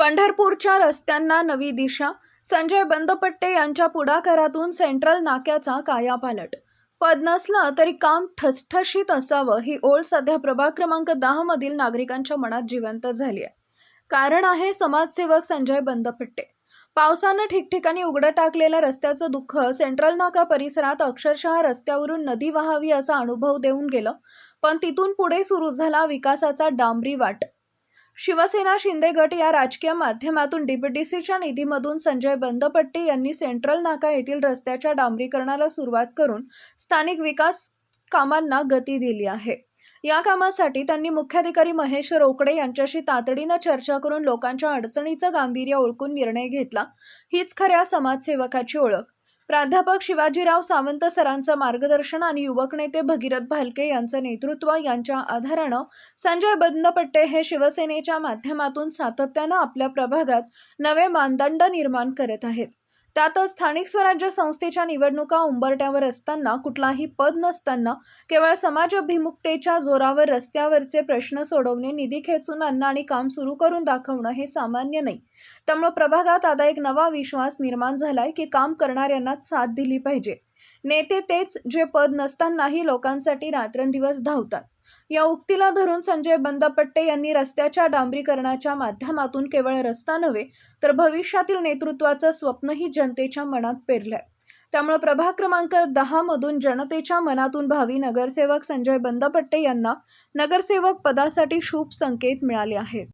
पंढरपूरच्या रस्त्यांना नवी दिशा संजय बंदपट्टे यांच्या पुढाकारातून सेंट्रल नाक्याचा कायापालट. पद नसलं तरी काम ठसठशीत असावं ही ओळ सध्या प्रभाग क्रमांक दहामधील नागरिकांच्या मनात जिवंत झाली आहे कारण आहे समाजसेवक संजय बंदपट्टे. पावसानं ठिकठिकाणी उघडं टाकलेल्या रस्त्याचं दुःख सेंट्रल नाका परिसरात अक्षरशः रस्त्यावरून नदी वाहावी असा अनुभव देऊन गेलं पण तिथून पुढे सुरू झाला विकासाचा डांबरी वाट. शिवसेना शिंदे गट या राजकीय माध्यमातून डीबीटीसीच्या निधीमधून संजय बंदपट्टे यांनी सेंट्रल नाका येथील रस्त्याच्या डांबरीकरणाला सुरुवात करून स्थानिक विकास कामांना गती दिली आहे. या कामासाठी त्यांनी मुख्याधिकारी महेश रोकडे यांच्याशी तातडीनं चर्चा करून लोकांच्या अडचणीचं गांभीर्य ओळखून निर्णय घेतला. हीच खऱ्या समाजसेवकाची ओळख. प्राध्यापक शिवाजीराव सावंत सरांचं मार्गदर्शन आणि युवक नेते भगीरथ भालके यांचं नेतृत्व यांच्या आधारानं संजय बंदपट्टे हे शिवसेनेच्या माध्यमातून सातत्यानं आपल्या प्रभागात नवे मानदंड निर्माण करत आहेत. त्यातच स्थानिक स्वराज्य संस्थेच्या निवडणुका उंबरट्यावर असताना कुठलाही पद नसताना केवळ समाजभिमुखतेच्या जोरावर रस्त्यावरचे प्रश्न सोडवणे निधी खेचून आणणं आणि काम सुरू करून दाखवणं हे सामान्य नाही. त्यामुळे प्रभागात आता एक नवा विश्वास निर्माण झालाय की काम करणाऱ्यांनाच साथ दिली पाहिजे. नेते तेच जे पद नसतानाही लोकांसाठी रात्रंदिवस धावतात. या उक्तीला धरून संजय बंदपट्टे यांनी रस्त्याच्या डांबरीकरणाच्या माध्यमातून केवळ रस्ता नव्हे तर भविष्यातील नेतृत्वाचं स्वप्नही जनतेच्या मनात पेरलंय. त्यामुळे प्रभाग क्रमांक दहा मधून जनतेच्या मनातून भावी नगरसेवक संजय बंदपट्टे यांना नगरसेवक पदासाठी शुभ संकेत मिळाले आहेत.